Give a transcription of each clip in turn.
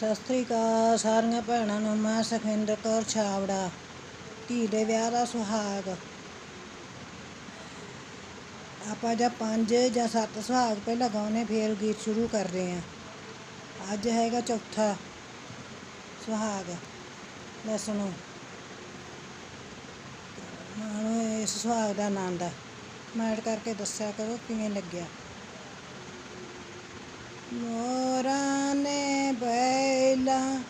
ਸਤਿ ਸ੍ਰੀ ਅਕਾਲ ਸਾਰੀਆਂ ਭੈਣਾਂ ਨੂੰ ਮੈਂ ਸੁਖਿੰਦਰ ਕੌਰ ਛਾਵੜਾ ਧੀ ਦੇ ਵਿਆਹ ਦਾ ਸੁਹਾਗ। ਆਪਾਂ ਜਾਂ ਪੰਜ ਜਾਂ ਸੱਤ ਸੁਹਾਗ ਪਹਿਲਾਂ ਗਾਉਣੇ, ਫਿਰ ਗੀਤ ਸ਼ੁਰੂ ਕਰਦੇ ਹਾਂ। ਅੱਜ ਹੈਗਾ ਚੌਥਾ ਸੁਹਾਗ। ਲੈ ਸੁਣੋ। ਮਾਣੋ, ਇਸ ਸੁਹਾਗ ਦਾ ਆਨੰਦ ਮੈਟ ਕਰਕੇ ਦੱਸਿਆ ਕਰੋ ਕਿਵੇਂ ਲੱਗਿਆ। ਮੋਰਾਂ ਨੇ ਬੈਲਾਂ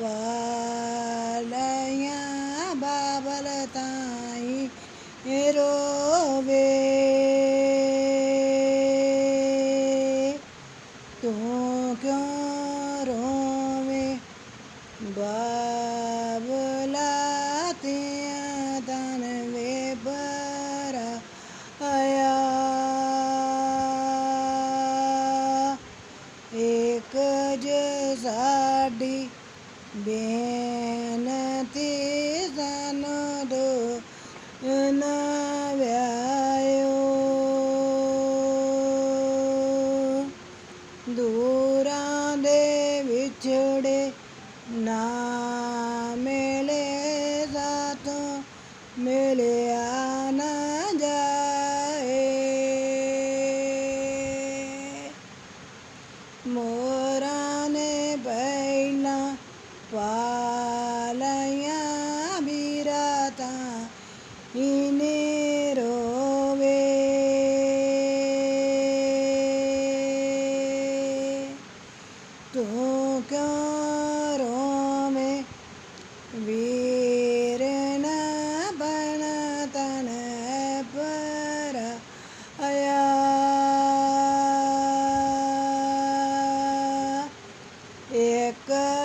ਪਾਲੀਆਂ ਬਾਬਲ ਤਾਈ ਰੋਵੇ ਤੂੰ ਕਿਉਂ ਰੋਵੇਂ ਇੱਕ ਸਾਡੀ ਬੇਨਤੀ ਸਾਨੂੰ ਦੋ ਨਾ ਵਿਆਇਓ। ਦੂਰਾਂ ਦੇ ਵਿਛੜੇ ਨਾ ਮਿਲੇ ਸਾਤੋਂ ਮਿਲਿਆ ਨਾ ਜਾਏ। ਮੋਰਾਂ ਨੇ ਪਹਿਲਾਂ ਪਾਲੀਆਂ ਬੀਰਾਤਾਂ ਇਨੇ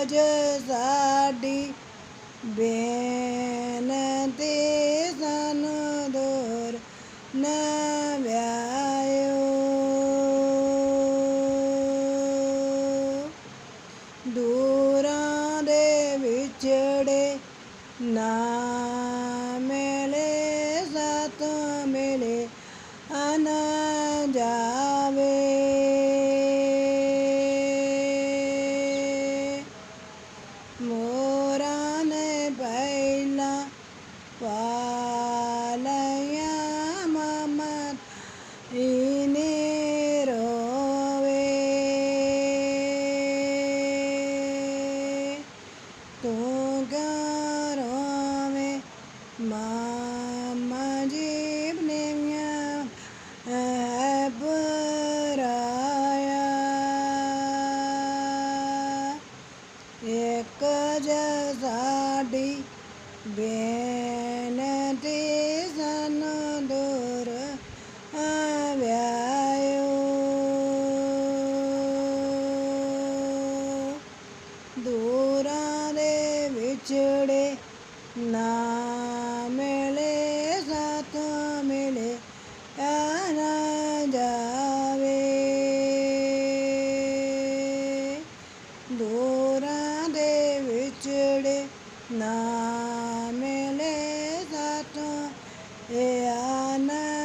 ਇੱਕ ਜੇ ਸਾਡੀ ਬੇਨਤੀ ਸਾਨੂੰ ਦੂਰ ਨਾ ਵਿਆਇਓ। ਦੂਰਾਂ ਦੇ ਵਿਛੜੇ ਨਾ ਮਿਲੇ, ਸਤ ਮਿਲੇ। ਇਨੇ ਰੋਵੇ ਤੂੰ ਕਿਉਂ ਰੋਵੇਂ ਮਾਮਾ ਜੀਬ ਨੇ ਮਿਆ ਬਰਾਇਆ ਇੱਕ ਜੇ ਸਾਡੀ ਬੇਨਤੀ ਸਾਨੂੰ ਦੂਰਾਂ ਦੇ ਵਿਛੜੇ ਨਾ ਮਿਲੇ, ਸਾਥ ਮਿਲੇ ਆਣਾ ਜਾਵੇ। ਦੂਰਾਂ ਦੇ ਵਿਛੜੇ ਨਾ ਮਿਲੇ, ਸਾਥ, ਇਹ ਆਣਾ